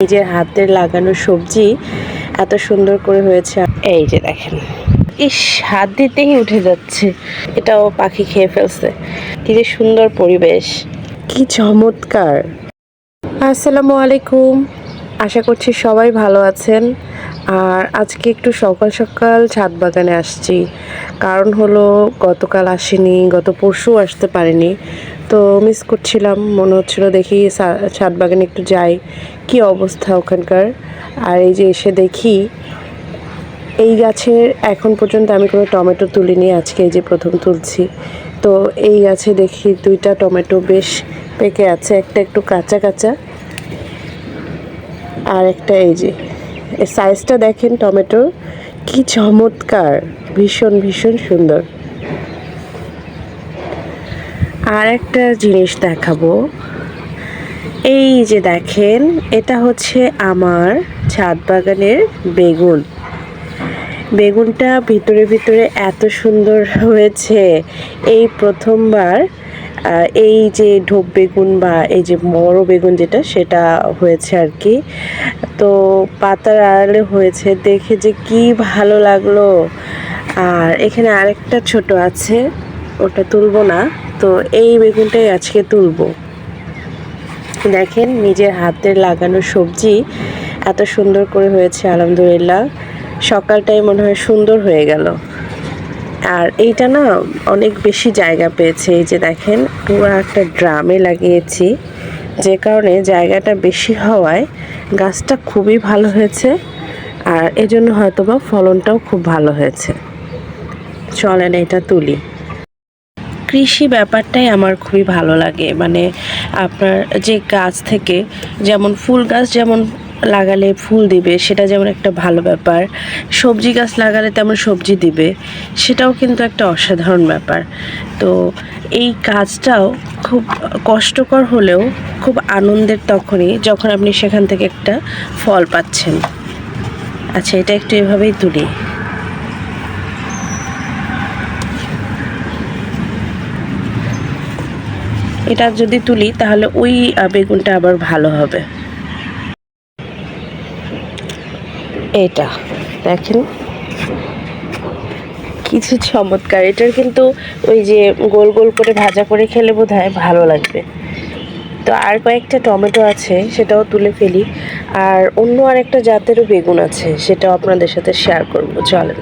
নিজের হাতের লাগানো সবজি এত সুন্দর করে হয়েছে। এই যে দেখেন। ইস হাত দিতেই উঠে যাচ্ছে। এটাও পাখি খেয়ে ফেলছে। কি যে সুন্দর পরিবেশ। কি চমৎকার। আসসালামু আলাইকুম। আশা করছি সবাই ভালো আছেন। আর আজকে একটু সকাল সকাল ছাদ বাগানে আসছি। কারণ হলো গতকাল আসিনি গত পরশু আসতে পারিনি। তো মিস করছিলাম। মনে হচ্ছিল দেখি ছাদ বাগানে একটু যাই। কি অবস্থা ওখানকার? আর এই যে এসে দেখি, এই গাছের এখন পর্যন্ত আমি কোনো টমেটো তুলিনি, আজকে এই যে প্রথম তুলছি। তো এই গাছে দেখি দুইটা টমেটো বেশ পেকে আছে, একটা একটু কাঁচা কাঁচা। আর একটা এই যে সাইজটা দেখেন টমেটোর, কি চমৎকার! ভীষণ ভীষণ সুন্দর। আর একটা জিনিস দেখাবো। এই যে দেখেন, এটা হচ্ছে আমার ছাদ বাগানের বেগুন। বেগুনটা ভিতরে ভিতরে এত সুন্দর হয়েছে। এই প্রথমবার এই যে ঢোপ বেগুন বা এই যে বড় বেগুন যেটা, সেটা হয়েছে আর কি। তো পাতার আড়ালে হয়েছে, দেখে যে কি ভালো লাগল। আর এখানে আরেকটা ছোট আছে, ওটা তুলবো না। তো এই বেগুনটাই আজকে তুলবো। দেখেন নিজের হাতের লাগানো সবজি এত সুন্দর করে হয়েছে, আলহামদুলিল্লাহ। সকালটাই মনে হয় সুন্দর হয়ে গেল। আর এইটা না অনেক বেশি জায়গা পেয়েছে, এই যে দেখেন পুরো একটা ড্রামে লাগিয়েছি। যে কারণে জায়গাটা বেশি হওয়ায় গাছটা খুবই ভালো হয়েছে, আর এজন্য হয়তোবা ফলনটাও খুব ভালো হয়েছে। চলেন এটা তুলি। কৃষি ব্যাপারটাই আমার খুবই ভালো লাগে। মানে আপনার যে গাছ থেকে যেমন ফুল গাছ যেমন লাগালে ফুল দিবে, সেটা যেমন একটা ভালো ব্যাপার। সবজি গাছ লাগালে তেমন সবজি দিবে, সেটাও কিন্তু একটা অসাধারণ ব্যাপার। তো এই কাজটাও খুব কষ্টকর হলেও খুব আনন্দের তখনই যখন আপনি সেখান থেকে একটা ফল পাচ্ছেন। আচ্ছা এটা একটু এভাবেই তুলি। এটা যদি তুলি, তাহলে ওই বেগুনটা আবার ভালো হবে। এটা, দেখেন। কিছু চমৎকার। এটার কিন্তু ওই যে গোল গোল করে ভাজা করে খেলে বোধ হয় ভালো লাগবে। তো আর কয়েকটা টমেটো আছে, সেটাও তুলে ফেলি। আর অন্য আরেকটা জাতেরও বেগুন আছে, সেটাও আপনাদের সাথে শেয়ার করব। চলেন।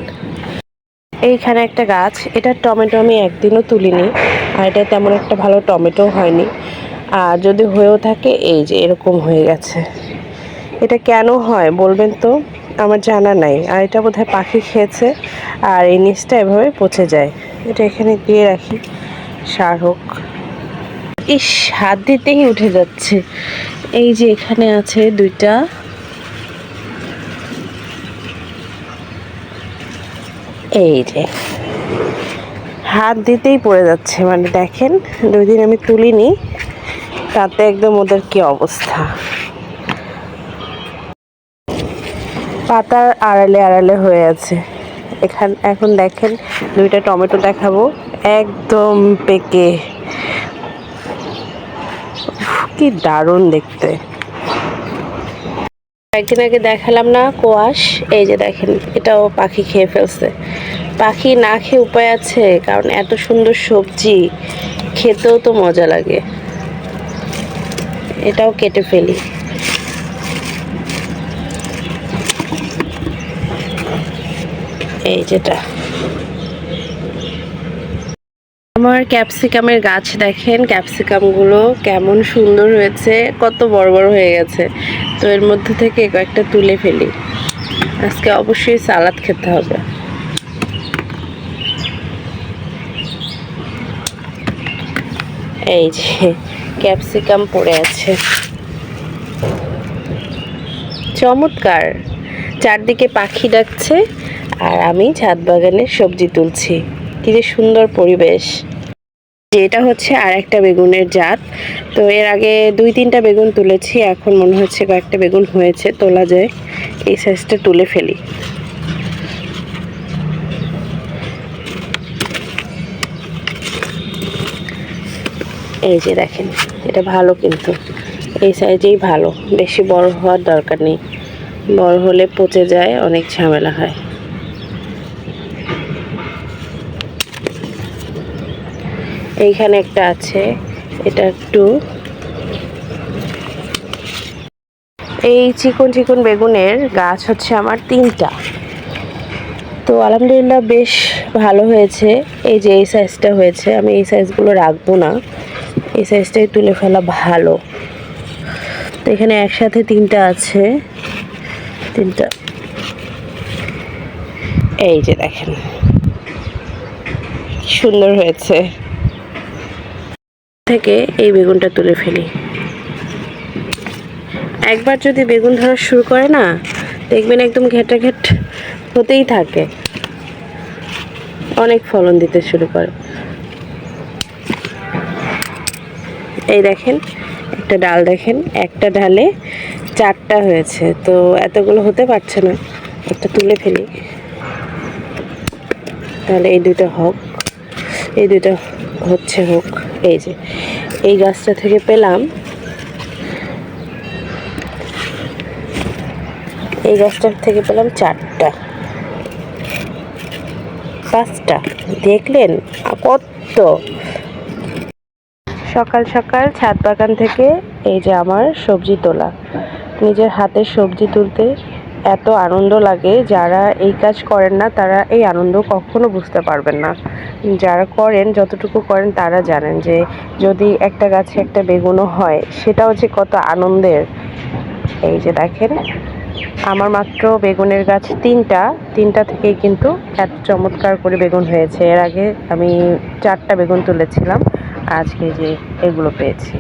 এইখানে একটা গাছ, এটা টমেটো আমি একদিনও তুলিনি, আর এটা তেমন একটা ভালো টমেটো হয়নি। আর যদি হয়েও থাকে, এই যে এরকম হয়ে গেছে। এটা কেন হয় বলবেন তো? আমার জানা নাই। আর এটা বোধহয় পাখি খেয়েছে, আর এই নিচটা এভাবে পচে যায়। এটা এখানে দিয়ে রাখি, সার হোক। ইস, হাত দিতেই উঠে যাচ্ছে। এই যে এখানে আছে দুইটা এই যে, হাত দিতেই পড়ে যাচ্ছে মানে দেখেন দুই দিন আমি তুলিনি, তাতে একদম ওদের কি অবস্থা। পাতার আড়ালে আড়ালে হয়ে আছে। এখান, এখন দেখেন, দুইটা টমেটো দেখাবো, একদম পেকে। কি দারুণ দেখতে। একদিন আগে দেখালাম না কোয়াশ? এই যে দেখেন, এটাও পাখি খেয়ে ফেলছে। পাখি না খেয়ে উপায় আছে, কারণ এত সুন্দর সবজি, খেতেও তো মজা লাগে। এটাও কেটে ফেলি। এই যেটা। আমার ক্যাপসিকামের গাছ দেখেন, ক্যাপসিকামগুলো কেমন সুন্দর হয়েছে, কত বড় বড় হয়ে গেছে। তো এর মধ্যে থেকে কয়েকটা তুলে ফেলি। আজকে অবশ্যই সালাদ খেতে হবে। এই যে, ক্যাপসিকাম পড়ে আছে। চমৎকার! চারদিকে পাখি ডাকছে, আর আমি ছাদ বাগানে সবজি তুলছি। কি যে সুন্দর পরিবেশ! এটা হচ্ছে আর একটা বেগুনের জাত। তো এর আগে দুই, তিনটা বেগুন তুলেছি, এখন মনে হচ্ছে কয়েকটা বেগুন হয়েছে, তোলা যায়। এই সাইজটা তুলে ফেলি। এই যে দেখেন, এটা ভালো কিন্তু। এই সাইজেই ভালো। বেশি বড় হওয়ার দরকার নেই। বড় হলে পচে যায়, অনেক ঝামেলা হয়। এইখানে একটা আছে, এটা একটু। এই চিকন চিকন বেগুনের গাছ হচ্ছে আমার তিনটা। তো আলহামদুলিল্লাহ বেশ ভালো হয়েছে। এই যে এই সাইজটা হয়েছে, আমি এই সাইজগুলো রাখব না। এই সাইজটাই তুলে ফেলা ভালো। তো এখানে একসাথে তিনটা আছে। তিনটা। এই যে দেখেন সুন্দর হয়েছে। থেকে এই বেগুনটা তুলে ফেলি। একবার যদি বেগুন ধরা শুরু করে না, দেখবেন একদম ঘেটা ঘেট হতেই থাকে। অনেক ফলন দিতে শুরু করে। এই দেখেন, একটা ডাল দেখেন, একটা ডালে চারটা হয়েছে। তো এতগুলো হতে পারছে না। একটা তুলে ফেলি। তাহলে এই দুটো হোক, এই দুটো হচ্ছে হোক। এই যে, এই গাছটা থেকে পেলাম। এই গাছটার থেকে পেলাম চারটা। পাঁচটা। দেখলেন? কত? সকাল সকাল ছাদ বাগান থেকে এই যে আমার সবজি তোলা। নিজের হাতে সবজি তুলতে এত আনন্দ লাগে, যারা এই কাজ করেন না, তারা এই আনন্দ কখনো বুঝতে পারবেন না। যারা করেন, যতটুকু করেন, তারা জানেন যে যদি একটা গাছে একটা বেগুনও হয়, সেটাও যে কত আনন্দের। এই যে দেখেন, আমার মাত্র বেগুনের গাছ তিনটা তিনটা থেকেই কিন্তু এত চমৎকার করে বেগুন হয়েছে। এর আগে আমি চারটা বেগুন তুলেছিলাম, আজকে যে এগুলো পেয়েছি।